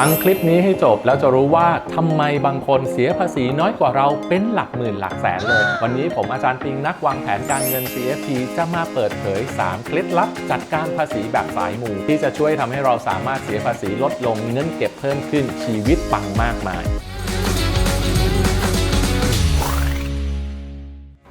ฟังคลิปนี้ให้จบแล้วจะรู้ว่าทำไมบางคนเสียภาษีน้อยกว่าเราเป็นหลักหมื่นหลักแสนเลย วันนี้ผมอาจารย์ปิงนักวางแผนการเงิน CFP จะมาเปิดเผย 3 เคล็ดลับจัดการภาษีแบบสายมูที่จะช่วยทำให้เราสามารถเสียภาษีลดลงเงินเก็บเพิ่มขึ้นชีวิตปังมากมาย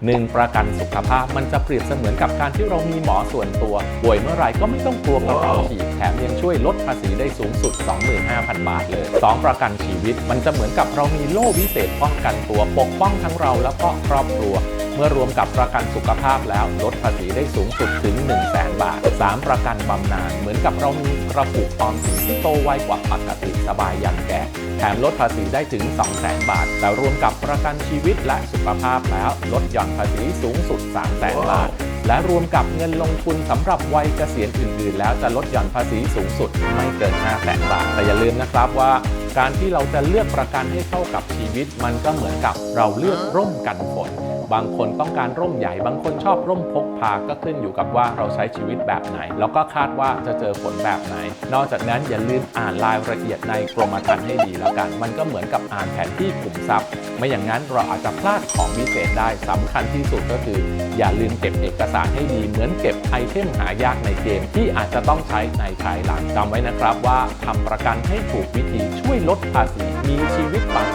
หนึ่งประกันสุขภาพมันจะเปรียบเสมือนกับการที่เรามีหมอส่วนตัว ป่วยเมื่อไหร่ก็ไม่ต้องกลัวกระเป๋าฉีกแถมยังช่วยลดภาษีได้สูงสุด 25,000 บาทเลย 2 ประกันชีวิตมันจะเหมือนกับเรามีโล่วิเศษป้องกันตัวปกป้องทั้งเราแล้วก็ครอบครัว เมื่อรวมกับประกันสุขภาพแล้วลดภาษีได้สูงสุดถึง 1 0 0 0 0แบาท 3 ประกันบำนาญเหมือนกับเรามีกระปุกออมสินที่โตไวกว่าปกติสบายยันแก่แถมลดภาษีได้ถึง 2 0 0 0 0 0บาท แต่รวมกับประกันชีวิตและสุขภาพแล้วลดหย่อนภาษีสูงสุด 3 0 0 0 0 0บาทและรวมกับเงินลงทุนสำหรับวัยเกษียณอื่น ๆ แล้วจะลดหย่อนภาษีสูงสุดไม่เกิน 5 0 0 0 0 0บาท แต่อย่าลืมนะครับว่า การที่เราจะเลือกประกันให้เข้ากับชีวิต มันก็เหมือนกับเราเลือกร่มกันฝน บางคนต้องการร่มใหญ่ บางคนชอบร่มพกพาก็ขึ้นอยู่กับว่าเราใช้ชีวิตแบบไหน แล้วก็คาดว่าจะเจอฝนแบบไหน นอกจากนั้นอย่าลืมอ่านรายละเอียดในกรมธรรม์ให้ดีแล้วกัน มันก็เหมือนกับอ่านแผนที่ขุมทรัพย์ ไม่อย่างนั้นเราอาจจะพลาดของพิเศษได้สำคัญที่สุดก็คือ อย่าลืมเก็บเอกสารให้ดี เหมือนเก็บไอเทมหายากในเกม ที่อาจจะต้องใช้ในภายหลังจำไว้นะครับว่าทำประกันให้ถูกวิธีช่วยลดภาษีมีชีวิตปัง